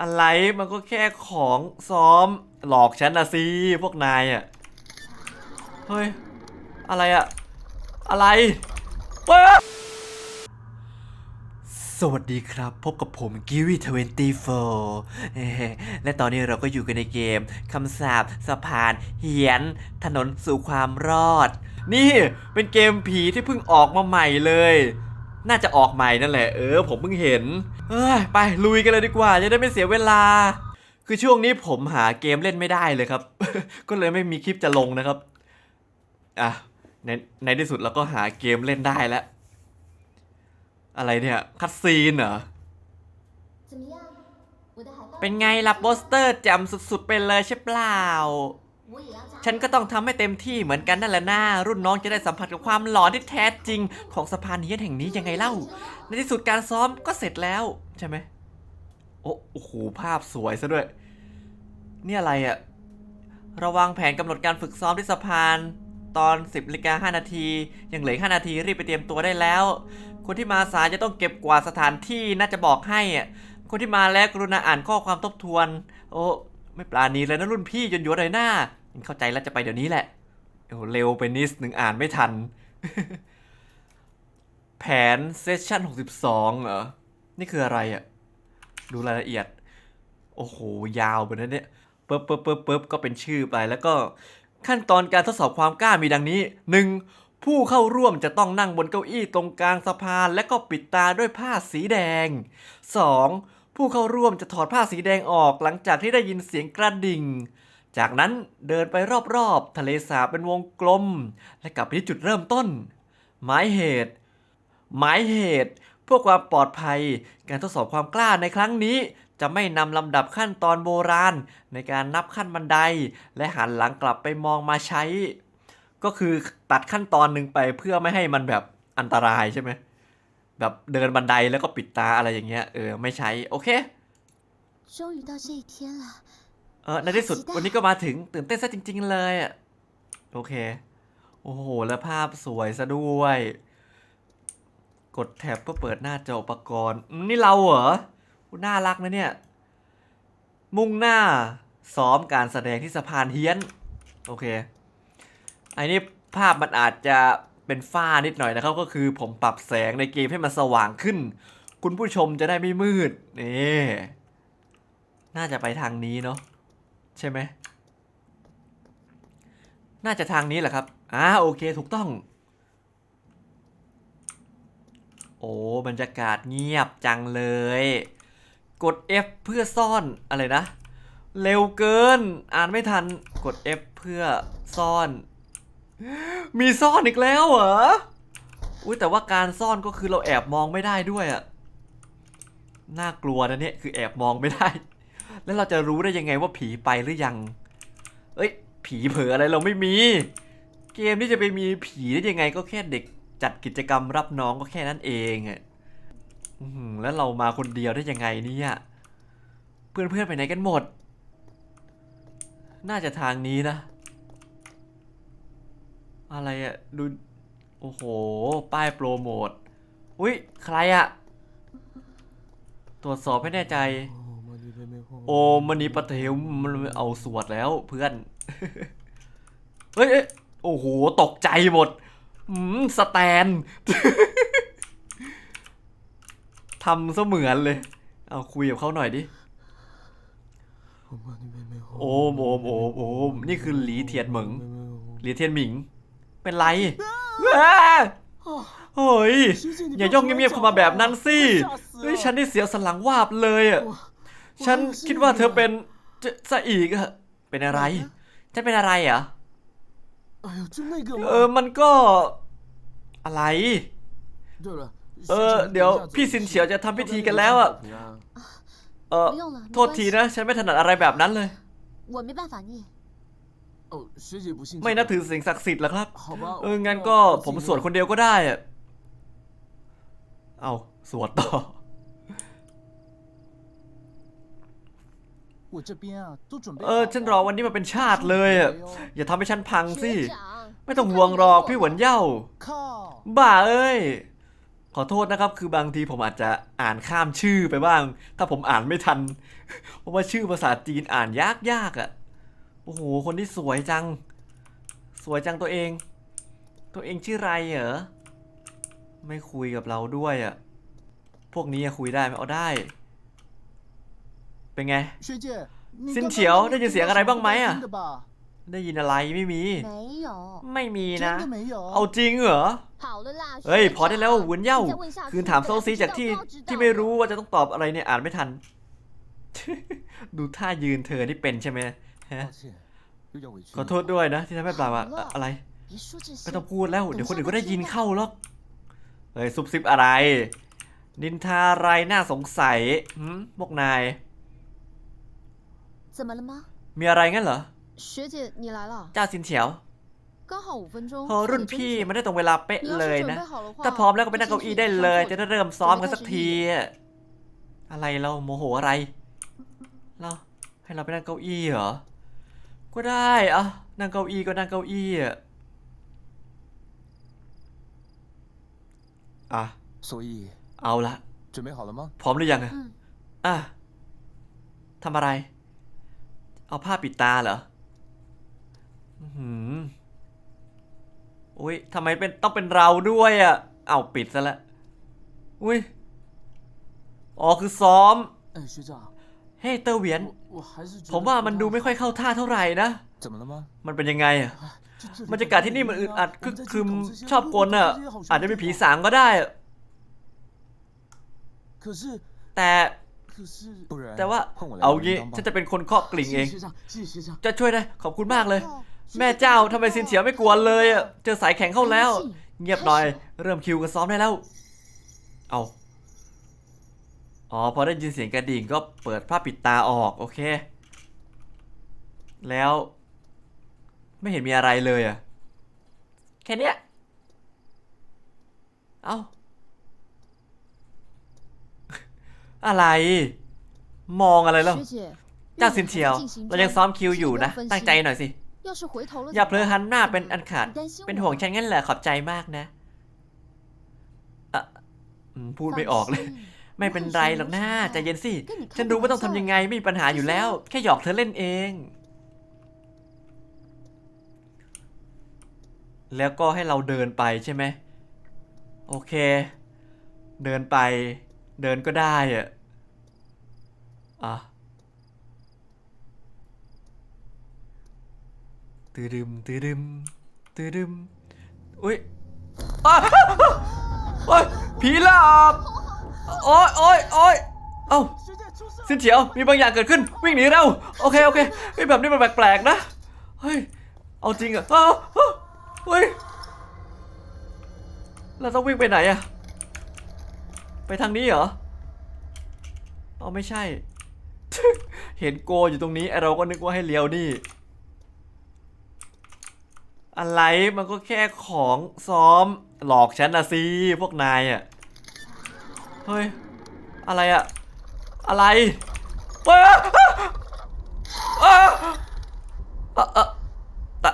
อะไรมันก็แค่ของซ้อมหลอกฉันนะสิพวกนายอะ เฮ้ย อะไรอะ อะไรเว้ยสวัสดีครับ พบกับผมกิวีทเวนตี้โฟและตอนนี้เราก็อยู่กันในเกมคำสาปสะพาน เหียน ถนนสู่ความรอด นี่เป็นเกมผีที่เพิ่งออกมาใหม่เลย น่าจะออกใหม่นั่นแหละ เออ ผมเพิ่งเห็น เออไปลุยกันเลยดีกว่า จะได้ไม่เสียเวลา คือช่วงนี้ผมหาเกมเล่นไม่ได้เลยครับ ก็เลยไม่มีคลิปจะลงนะครับ อะ ในในที่สุดเราก็หาเกมเล่นได้แล้ว อะไรเนี่ย คัดซีนเหรอ เป็นไงล่ะโปสเตอร์แจ่มสุดๆไปเลยใช่เปล่า ฉันก็ต้องทำให้เต็มที่เหมือนกันนั่นแหละนะรุ่นน้องจะได้สัมผัสกับความหลอนที่แท้จริง ของสะพานเฮียนแห่งนี้ยังไงเล่า ในที่สุดการซ้อมก็เสร็จแล้วใช่ไหมโอ้โอ้โหภาพสวยซะด้วย นี่อะไรอะระวังแผนกำหนดการฝึกซ้อมที่สะพานตอน 10นาฬิกา5นาที ยังเหลืออก5นาทีรีบไปเตรียมตัวได้แล้ว คนที่มาสายจะต้องเก็บกวาดสถานที่น่าจะบอกให้อะคนที่มาแล้วกรุณาอ่านข้อความทบทวน โอ้ไม่ปราณีเลยนะรุ่นพี่ยนยัวเลยหน้า เข้าใจแล้วจะไปเดี๋ยวนี้แหละโอ้เร็วไปนิดหนึ่งอ่านไม่ทัน แผนเซสชั่น62 เหรอ นี่คืออะไรอะดูรายละเอียด โอ้โห ยาวไปนะเนี่ยปึ๊บปึ๊บปึ๊บปึ๊บก็เป็นชื่อไป แล้วก็ขั้นตอนการทดสอบความกล้ามีดังนี้ 1. ผู้เข้าร่วมจะต้องนั่งบนเก้าอี้ตรงกลางสะพาน และก็ปิดตาด้วยผ้าสีแดง 2. ผู้เข้าร่วมจะถอดผ้าสีแดงออกหลังจากที่ได้ยินเสียงกระดิ่ง จากนั้นเดินไปรอบๆ ทะเลสาบเป็นวงกลม และกลับไปที่จุดเริ่มต้น หมายเหตุ หมายเหตุเพื่อความปลอดภัย การทดสอบความกล้าในครั้งนี้ จะไม่นำลำดับขั้นตอนโบราณ ในการนับขั้นบันได และหันหลังกลับไปมองมาใช้ ก็คือตัดขั้นตอนหนึ่งไปเพื่อไม่ให้มันแบบอันตรายใช่ไหมแบบเดินบันไดแล้วก็ปิดตาอะไรอย่างเงี้ยเออไม่ใช้โอเค终于到这一天了 เออในที่สุดวันนี้ก็มาถึงตื่นเต้นซะจริง ๆ เลยอะโอเค โอ้โห แล้วภาพสวยซะด้วย กดแท็บเพื่อเปิดหน้าจออุปกรณ์อืมนี่เราเหรออุ๊ยน่ารักนะเนี่ย มุ่งหน้าซ้อมการแสดงที่สะพานเฮียน โอเคไอ้นี่ภาพมันอาจจะเป็นฝ้านิดหน่อยนะครับ ก็คือผมปรับแสงในเกมให้มันสว่างขึ้น คุณผู้ชมจะได้ไม่มืดนี่น่าจะไปทางนี้เนาะ ใช่ไหม น่าจะทางนี้แหละครับ อ่าโอเคถูกต้อง โอ้บรรยากาศเงียบจังเลย กด F เพื่อซ่อนอะไรนะ เร็วเกิน อ่านไม่ทัน กด F เพื่อซ่อน มีซ่อนอีกแล้วเหรอ อุ้ยแต่ว่าการซ่อนก็คือเราแอบมองไม่ได้ด้วยอะน่ากลัวนะเนี่ยคือแอบมองไม่ได้ แล้วเราจะรู้ได้ยังไงว่าผีไปหรือยัง เอ้ย ผีเผลออะไรเราไม่มี เกมที่จะไปมีผีได้ยังไงก็แค่เด็กจัดกิจกรรมรับน้องก็แค่นั้นเองอะแล้วเรามาคนเดียวได้ยังไงเนี่ยเพื่อนๆไปไหนกันหมด น่าจะทางนี้นะ อะไรอะดูโอ้โห ป้ายโปรโมท อุ้ยใครอะตรวจสอบให้แน่ใจ อมณีปะเทวมันเอาสวดแล้วเพื่อน เฮ้ยโอ้โห ตกใจหมดอืมสแตนทำเสมือนเลย เอาคุยกับเขาหน่อยดิ โอมโอมโอมโอมนี่คือหลีเทียนเหมิงหลีเทียนหมิง เป็นไรอ้าเฮ้ย อย่าย่องเงียบๆเข้ามาแบบนั้นสิ ฉันได้เสียวสันหลังวาบเลยอะ ฉันคิดว่าเธอเป็นจะซะอีกอะเป็นอะไร ฉันเป็นอะไรเหรอ 哎呦，就那个 เออ มันก็ อะไร 对了， เออ เดี๋ยวพี่สินเฉียวจะทำพิธีกันแล้วอ่ะ เออ 不用了，没 โทษ 关 ที 系， นะ ฉันไม่ถนัดอะไรแบบนั้นเลย 我没办法念。哦，学姐不信， ไม่นับถือสิ่งศักดิ์สิทธิ์หรอครับ 好吧， เออ งั้นก็ผมสวดคนเดียวก็ได้อะเอาสวดต่อ เออฉันรอวันนี้มาเป็นชาติเลยอะอย่าทำให้ฉันพังสิ ไม่ต้องห่วงหรอกพี่หวนเย่า บ้าเอ้ย ขอโทษนะครับ คือบางทีผมอาจจะอ่านข้ามชื่อไปบ้าง ถ้าผมอ่านไม่ทัน เพราะว่าชื่อภาษาจีนอ่านยากยากอะโอ้โห คนที่สวยจัง สวยจังตัวเอง ตัวเองชื่อไรเหรอ ไม่คุยกับเราด้วยอะพวกนี้คุยได้ไหมเอาได้ เป็นไง สินเฉียวได้ยินเสียงอะไรบ้างไหมอะ ได้ยินอะไรไม่มี ไม่มีนะ เอาจริงเหรอ เฮ้ย พอได้แล้ววนเย่า คืนถามโซซีจากที่ที่ไม่รู้ว่าจะต้องตอบอะไรเนี่ยอ่านไม่ทัน ดูท่ายืนเธอที่เป็นใช่ไหมฮะขอโทษด้วยนะที่ทำให้เปล่าอะอะไรไม่ต้องพูดแล้ว เดี๋ยวคนอื่นก็ได้ยินเข้าหรอก เฮ้ยซุบซิบอะไร นินทาอะไรน่าสงสัยมพวกนาย 怎么了吗？ มีอะไรงั้นเหรอ 学姐，你来了， เจ้าซินเฉียว 刚好五分钟。 พอรุ่นพี่มันได้ตรงเวลาเป๊ะ 你要 เลย 是准 นะ 备好的话， ถ้าพร้อมแล้วก็ไปนั่งเก้าอี้ได้เลย จะ 就 ได้ 进去 เริ่มซ้อมกันสัก 准备开始 ที 预演 อะอะไรเราโมโหอะไร เราให้เราไปนั่งเก้าอี้เหรอ ก็ได้อะนั่งเก้าอี้ก็นั่งเก้าอี้อะอ่ะ 所以 เอาละ 准备好了吗？ พร้อมหรือยังอะ 嗯， อ่ะทำอะไร เอาผ้าปิดตาเหรอหืมอุ้ยทำไมเป็นต้องเป็นเราด้วยอะ่ะ เอาปิดซะและ อุ้ย อ๋อคือซ้อม เฮ้เตอร์เวียน ผมว่ามันดูไม่ค่อยเข้าท่าเท่าไหร่นะ มันเป็นยังไงอะบรรยากาศที่นี่มันอึดอัดคือคืมชอบกลอะ อาจจะเป็นผีสางก็ได้ แต่ แต่ว่าเอางี้ฉันจะเป็นคนเคาะกลิ่งเอง จะช่วยได้ขอบคุณมากเลย แม่เจ้าทำไมซินเฉียวไม่กวนเลยอะเจอสายแข็งเข้าแล้ว เงียบหน่อย เริ่มคิวกับซ้อมได้แล้ว เอาอ๋อพอได้ยินเสียงกระดิ่งก็เปิดผ้าปิดตาออกโอเค แล้ว ไม่เห็นมีอะไรเลยอะแค่เนี้ย เอา้า อะไร มองอะไรแล้วเจ้าซินเทียว เรายังซ้อมคิวอยู่นะ ตั้งใจหน่อยสิ อย่าเพลอหันหน้าเป็นอันขาด เป็นห่วงฉันงั้นแหละขอบใจมากนะอะพูดไม่ออกเลย ไม่เป็นไรหรอกหนะใจเย็นสิ ฉันรู้ว่าต้องทำยังไงไม่มีปัญหาอยู่แล้ว แค่หยอกเธอเล่นเอง แล้วก็ให้เราเดินไปใช่ไหม โอเค เดินไป เดินก็ได้อะอะตืดึมตืดึมตืดึมอุ้ยอ้โอ้ยผีหลอกโอ้ยโอ้ยโอ้ยเอ้าสินเฉียวมีบางอย่างเกิดขึ้นวิ่งหนีเราโอเคโอเคไอ้แบบนี้มันแปลกๆนะเฮ้ยเอาจริงอะเฮ้ยเราต้องวิ่งไปไหนอะ ไปทางนี้เหรอเอาไม่ใช่ เห็นโกอยู่ตรงนี้เราก็นึกว่าให้เลี้ยวนี่ อะไรมันก็แค่ของซ้อมหลอกฉันนะสิพวกนายอะเฮ้ย อะไรอะอะไรเอ้ยเอ้ยเอ้ยเอ้ยตา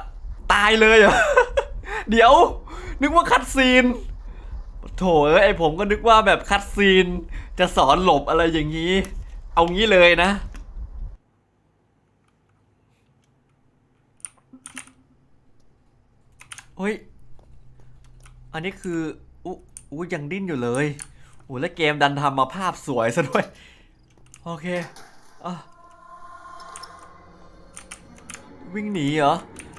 ตายเลยเหรอ เดี๋ยว นึกว่าคัดซีน โถเอ้ยไอผมก็นึกว่าแบบคัดซีน จะสอนหลบอะไรอย่างนี้ เอางี้เลยนะ เฮ้ย อันนี้คืออุ๊อุ๊ยังดิ้นอยู่เลยโอ้แล้วเกมดันทำมาภาพสวยซะด้วย โอเคอะวิ่งหนีเหรอ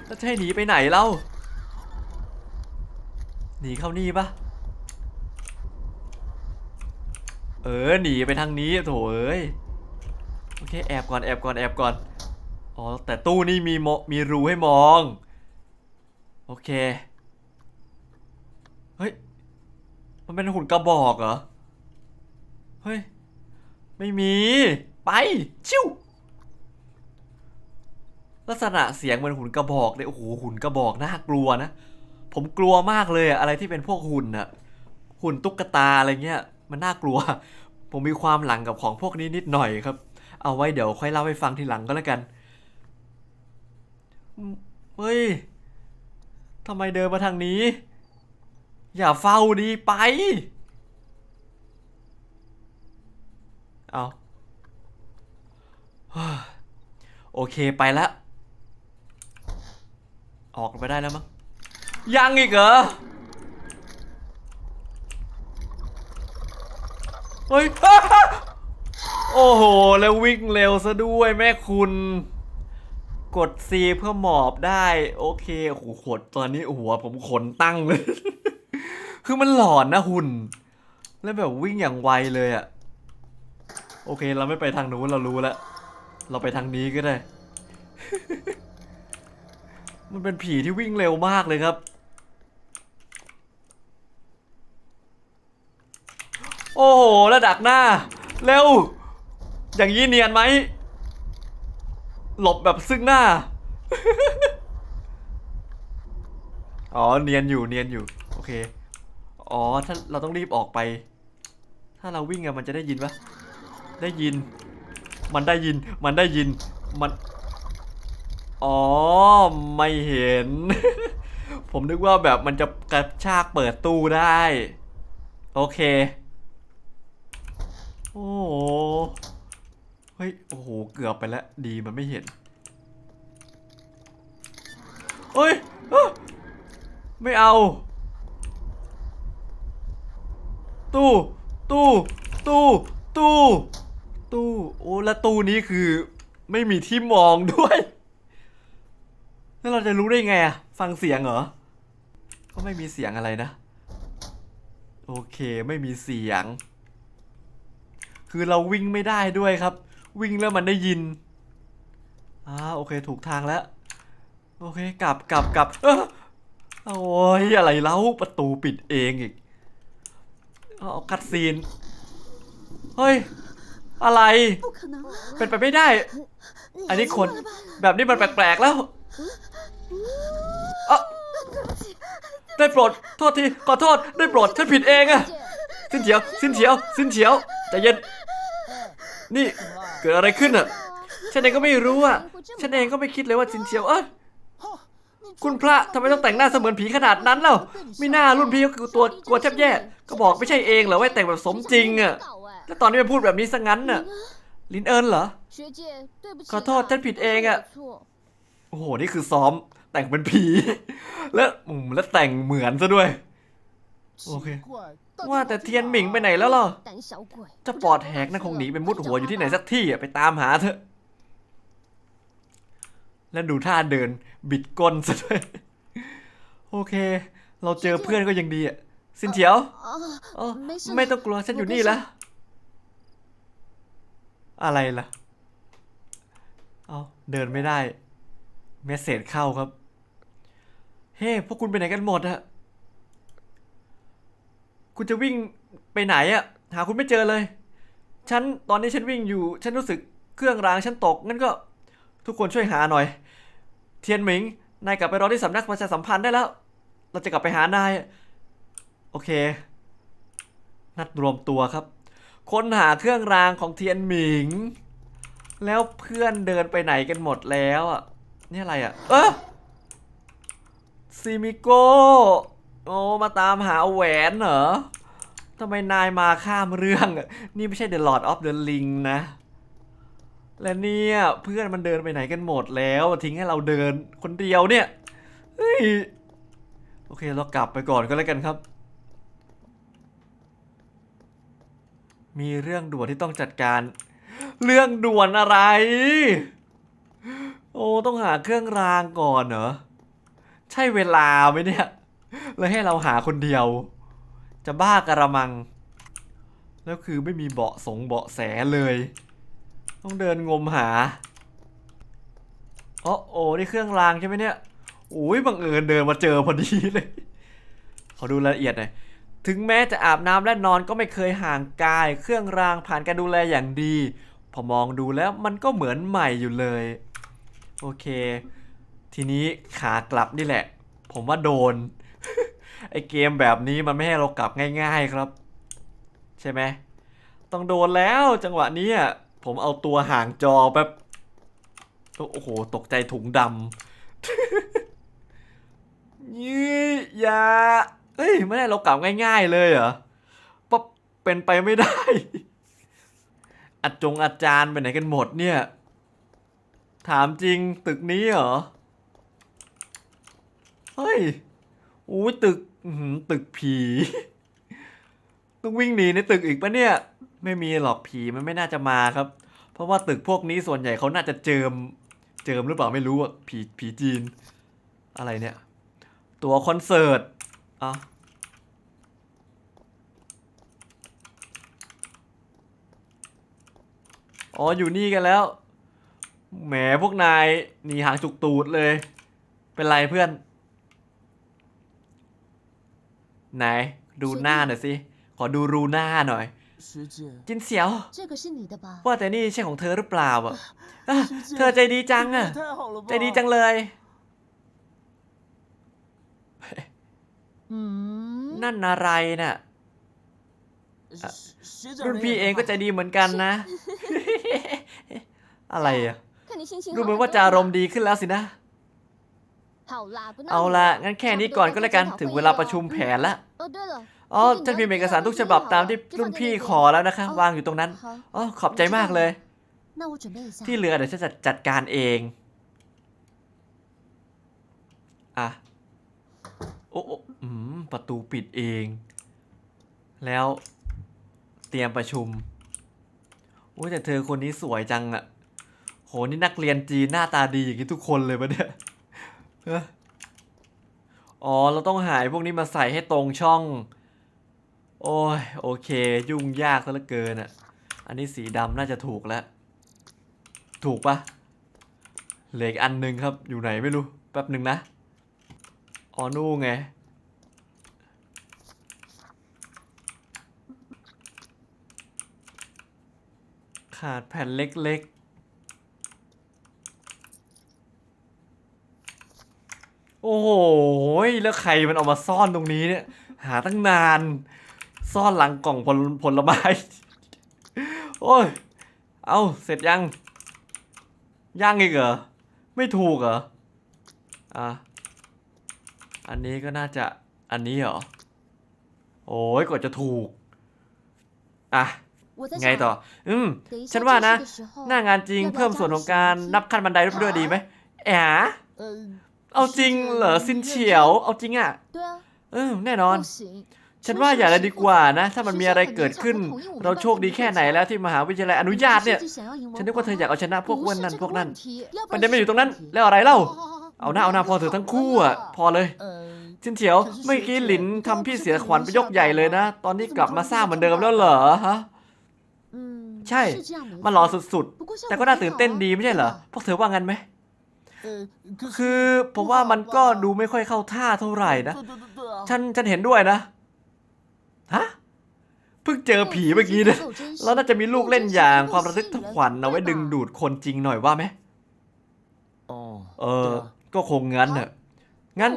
แล้วจะให้หนีไปไหนเล่า หนีเข้านี่ปะ เออหนีไปทางนี้โถเอ้ยโอเคแอบก่อนแอบก่อนแอบก่อนอ๋อแต่ตู้นี่มีมมีรูให้มอง โอเคเฮ้ยมันเป็นหุ่นกระบอกเหรอเฮ้ยไม่มี ไปชิวลักษณะเสียงเหมือนหุ่นกระบอกเลยโอ้โหหุ่นกระบอกน่ากลัวนะ ผมกลัวมากเลยอะอะไรที่เป็นพวกหุ่นอะหุ่นตุ๊กตาอะไรเงี้ย มันน่ากลัว ผมมีความหลังกับของพวกนี้นิดหน่อยครับ เอาไว้เดี๋ยวค่อยเล่าให้ฟังทีหลังก็แล้วกัน เฮ้ยทำไมเดินมาทางนี้ อย่าเฝ้าดีไป เอาโอเคไปแล้ว ออกไปได้แล้วมั้งยังอีกเหรอ เฮ้ย โอ้โห แล้ววิ่งเร็วซะด้วยแม่คุณ กด C เพื่อหมอบได้ โอเคโอ้โหขดตอนนี้หัวผมขนตั้งเลย คือมันหลอนนะหุ่น แล้วแบบวิ่งอย่างไวเลยอะโอเค เราไม่ไปทางนู้นเรารู้แล้ว เราไปทางนี้ก็ได้ มันเป็นผีที่วิ่งเร็วมากเลยครับ โอ้โหแล้วดักหน้า เร็ว อย่างนี้เนียนไหม หลบแบบซึ่งหน้า อ๋อ เนียนอยู่ เนียนอยู่ โอเค อ๋อ ถ้าเราต้องรีบออกไป ถ้าเราวิ่งอะมันจะได้ยินปะได้ยิน มันได้ยิน มันได้ยิน มัน อ๋อ ไม่เห็น ผมนึกว่าแบบมันจะกระชากเปิดตู้ได้ โอเค โอ้โหเฮ้ย โอ้โห เกือบไปแล้ว ดีมันไม่เห็นเฮ้ย ไม่เอา ตู้ ตู้ ตู้ ตู้ ตู้ โอ้แล้วตู้นี้คือไม่มีที่มองด้วย แล้วเราจะรู้ได้ไงอะฟังเสียงเหรอ ก็ไม่มีเสียงอะไรนะ โอเค ไม่มีเสียง คือเราวิ่งไม่ได้ด้วยครับ วิ่งแล้วมันได้ยินอ่าโอเคถูกทางแล้ว โอเคกลับกลับกลับโอ้ยอะไรเล่าประตูปิดเองอีกเอากัดซีนเฮ้ยอะไร เป็นไปไม่ได้ อันนี้คนแบบนี้มันแปลกๆแล้วอะได้โปรดโทษทีขอโทษได้โปรดฉันผิดเองอะสินเฉียวสินเฉียวสินเฉียว ใจเย็น นี่เกิดอะไรขึ้นอะ ฉันเองก็ไม่รู้อะ ฉันเองก็ไม่คิดเลยว่าซินเชียวเออคุณพระทำไมต้องแต่งหน้าเสมือนผีขนาดนั้นเล่าไม่น่ารุ่นพี่ก็คือตัวกลัวแทบแย่ ก็บอกไม่ใช่เองเหรอว่าแต่งแบบสมจริงอะ แล้วตอนนี้มาพูดแบบนี้ซะงั้นน่ะ ลินเอิญเหรอ ขอโทษฉันผิดเองอะ โอ้โห นี่คือซ้อมแต่งเป็นผี แล้วแล้วแต่งเหมือนซะด้วย โอเค ว่าแต่เทียนหมิงไปไหนแล้วล่ะจะปอดแหกนะคงหนีไปมุดหัวอยู่ที่ไหนสักที่อะไปตามหาเถอะ แล้วดูท่าเดิน บิดก้นซะด้วยโอเค เราเจอเพื่อนก็ยังดีอะสินเฉียวออไม่ต้องกลัวฉันอยู่นี่แล้วอะไรล่ะ เอาเดินไม่ได้ เมสเซจเข้าครับ เฮ้ พวกคุณไปไหนกันหมดอะ คุณจะวิ่งไปไหนอะหาคุณไม่เจอเลย ฉันตอนนี้ฉันวิ่งอยู่ ฉันรู้สึกเครื่องรางฉันตก งั้นก็ทุกคนช่วยหาหน่อย เทียนหมิง นายกลับไปรอที่สำนักประชาสัมพันธ์ได้แล้ว เราจะกลับไปหานาย โอเค นัดรวมตัวครับ ค้นหาเครื่องรางของเทียนหมิง แล้วเพื่อนเดินไปไหนกันหมดแล้วอะ นี่อะไรอะ เออซิมิโก โอ้มาตามหาแหวนเหรอทำไมนายมาข้ามเรื่องอะนี่ไม่ใช่ The Lord of the Ring นะ และเนี่ยเพื่อนมันเดินไปไหนกันหมดแล้ว ทิ้งให้เราเดินคนเดียวเนี่ยเฮ้ยโอเคเรากลับไปก่อนก็แล้วกันครับ มีเรื่องด่วนที่ต้องจัดการ เรื่องด่วนอะไร โอ้ต้องหาเครื่องรางก่อนเหรอใช่เวลาไหมเนี่ย แล้วให้เราหาคนเดียว จะบ้ากระมัง แล้วคือไม่มีเบาะสงเบาะแสเลย ต้องเดินงมหาอ๋อโอ้นี่เครื่องรางใช่ไหมเนี่ยโอ้ยบังเอิญเดินมาเจอพอดีเลย ขอดูรายละเอียดหน่อย ถึงแม้จะอาบน้ำและนอนก็ไม่เคยห่างกาย เครื่องรางผ่านการดูแลอย่างดี พอมองดูแล้วมันก็เหมือนใหม่อยู่เลย โอเค ทีนี้ขากลับนี่แหละ ผมว่าโดน ไอเกมแบบนี้มันไม่ให้เรากลับง่ายๆครับ ใช่ไหมต้องโดนแล้วจังหวะนี้อะผมเอาตัวห่างจอแบบโอ้โห ตกใจถุงดำยี่ยาเฮ้ยไม่ได้เรากลับง่าย ๆ เลยเหรอป๊บเป็นไปไม่ได้อาจงอาจารย์ไปไหนกันหมดเนี่ย ถามจริงตึกนี้เหรอ เฮ้ย อู้ยตึกอื้อหือตึกผี ต้องวิ่งหนีในตึกอีกปะเนี่ย ไม่มีหรอกผีมันไม่น่าจะมาครับ เพราะว่าตึกพวกนี้ส่วนใหญ่เขาน่าจะเจิม เจิมหรือเปล่าไม่รู้อะผีผีจีน อะไรเนี่ย ตัวคอนเสิร์ตอะอ๋ออยู่นี่กันแล้ว แหมพวกนายหนีหางจุกตูดเลย เป็นไรเพื่อน ไหน ดูหน้าหน่อยสิ ขอดูรูหน้าหน่อย จินเสียว ว่าแต่นี่ใช่ของเธอหรือเปล่าอะเธอใจดีจังอะ ใจดีจังเลย นั่นอะไรน่ะรุ่นพี่เองก็ใจดีเหมือนกันนะ อะไรอะ ดูเหมือนว่าจะอารมณ์ดีขึ้นแล้วสินะ เอาละงั้นแค่นี้ก่อนก็แล้วกันถึงเวลาประชุมแผนแล้วอ๋อฉันพิมพ์เอกสารทุกฉบับตามที่รุ่นพี่ขอแล้วนะคะ วางอยู่ตรงนั้นอ๋อขอบใจมากเลย ที่เหลือเดี๋ยวฉันจัดการเองอะโอ้อืมประตูปิดเอง แล้วเตรียมประชุมโอ้แต่เธอคนนี้สวยจังอะโหนี่นักเรียนจีนหน้าตาดีอย่างนี้ทุกคนเลยปะเนี่ย อ๋อ เราต้องหายพวกนี้มาใส่ให้ตรงช่อง โอ้ย โอเค ยุ่งยากซะเหลือเกินอะอันนี้สีดำน่าจะถูกแล้ว ถูกปะเหลืออกอันหนึ่งครับ อยู่ไหนไม่รู้ แป๊บหนึ่งนะ อ๋อ นู่นไง ขาดแผ่นเล็กๆ โอ้โหแล้วใครมันออกมาซ่อนตรงนี้เนี่ย หาตั้งนาน ซ่อนหลังกล่องผลผลไม้ โอ้ย เอาเสร็จยังย่างอีกเหรอ ไม่ถูกเหรอ อะ อันนี้ก็น่าจะ อันนี้เหรอ โอ้ยกว่าจะถูก อะ ไงต่อ อืม ฉันว่านะ หน้างานจริงเพิ่มส่วนของการนับขั้นบันไดรด้วยดีไหมแอะ เอาจริงเหรอซินเฉียว เอาจริงอ่ะ 对啊， เออ แน่นอน 不行。 ฉันว่าอย่าเลยดีกว่านะ ถ้ามันมีอะไรเกิดขึ้น เราโชคดีแค่ไหนแล้วที่มหาวิทยาลัยอนุญาตเนี่ย ฉันนึกว่าเธออยากเอาชนะพวกอ้วนนั่นพวกนั้น มันจะไม่อยู่ตรงนั้น แล้วอะไรเล่า เอาหน้าเอาหน้าพอเถอะทั้งคู่อ่ะ พอเลย 呃， ชินเฉียว เมื่อกี้หลินทำพี่เสียขวัญไปยกใหญ่เลยนะ ตอนนี้กลับมาสร้างเหมือนเดิมแล้วเหรอฮะ 嗯， ใช่ 是这样没 มันหล่อ 错 สุด 不过 ๆ แต่ก็น่าตื่นเต้นดีไม่ใช่เหรอ พวกเธอว่างั้นไหม 呃，可 คือผมว่ามันก็ดูไม่ค่อยเข้าท่าเท่าไหร่นะ ฉันฉันเห็นด้วยนะ ฮะ เพิ่งเจอผีเมื่อกี้นะแล้วน่าจะมีลูกเล่นอย่างความระทึกขวัญเอาไว้ดึงดูดคนจริงหน่อยว่าไหมเออ ก็คงงั้นเนอะงั้น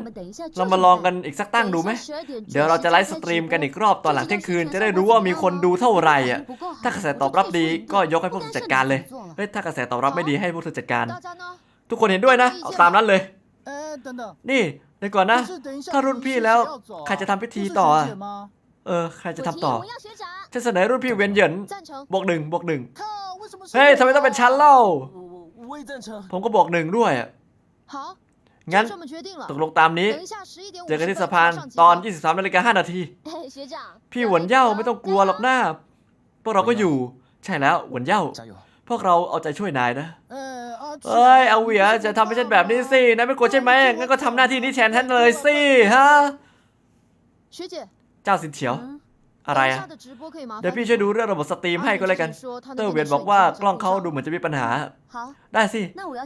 เรามาลองกันอีกสักตั้งดูไหม เดี๋ยวเราจะไลฟ์สตรีมกันอีกรอบตอนหลังเที่ยงคืนจะได้รู้ว่ามีคนดูเท่าไหร่อะ ถ้ากระแสตอบรับดีก็ยกให้พวกเธอจัดการเลย เฮ้ยถ้ากระแสตอบรับไม่ดีให้พวกเธอจัดการ ทุกคนเห็นด้วยนะ เอาตามนั้นเลย นี่เดี๋ยวก่อนนะ ถ้ารุ่นพี่แล้ว ใครจะทำพิธีต่อเออ ใครจะทำต่อฉันเสนอรุ่นพี่เวียนเหยินบวกหนึ่งบวกหนึ่งเฮ้ยทำไมต้องเป็นชั้นเล่า ผมก็บอกหนึ่งด้วยงั้นตกลงตามนี้ เจอกันที่สะพานตอน 23นาฬิกา5นาที พี่หวนเย่าไม่ต้องกลัวหรอกหน้าพวกเราก็อยู่ ใช่แล้วหวนเย่า พวกเราเอาใจช่วยนายนะ เฮ้ย เอาเหวียจะทำให้ฉันแบบนี้สินายไม่กลัวใช่ไหมงั้นก็ทำหน้าที่นี้แทนฉันเลยสิฮะ เจ้าสินเฉียว อะไรอะเดี๋ยวพี่ช่วยดูเรื่องระบบสตรีมให้ก็แล้วกัน เตอร์เวียนบอกว่ากล้องเขาดูเหมือนจะมีปัญหา ได้สิ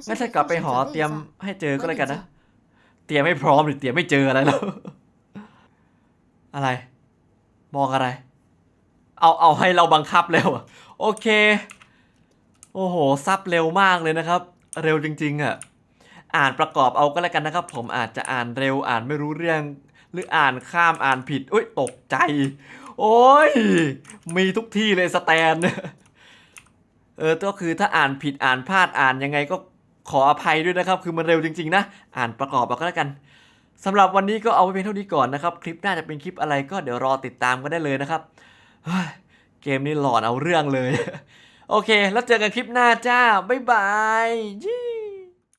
งั้นฉันกลับไปหอเตรียมให้เจอก็แล้วกันนะ เตรียมไม่พร้อมหรือเตรียมไม่เจออะไรแล้ว อะไร มองอะไร เอา เอาให้เราบังคับแล้วโอเค โอ้โห ซับเร็วมากเลยนะครับ เร็วจริง ๆอะอ่านประกอบเอาก็แล้วกันนะครับ ผมอาจจะอ่านเร็วอ่านไม่รู้เรื่อง หรืออ่านข้ามอ่านผิดอุ้ยตกใจ โอ้ย มีทุกที่เลยสแตนเนี่ยเออก็คือถ้าอ่านผิดอ่านพลาดอ่านยังไงก็ขออภัยด้วยนะครับ คือมันเร็วจริง ๆ นะ อ่านประกอบเอาก็แล้วกันสำหรับวันนี้ก็เอาไว้เพียงเท่านี้ก่อนนะครับ คลิปหน้าจะเป็นคลิปอะไรก็เดี๋ยวรอติดตามกันได้เลยนะครับเกมนี้หลอนเอาเรื่องเลย โอเค แล้วเจอกันคลิปหน้าจ้า บ๊ายบายยี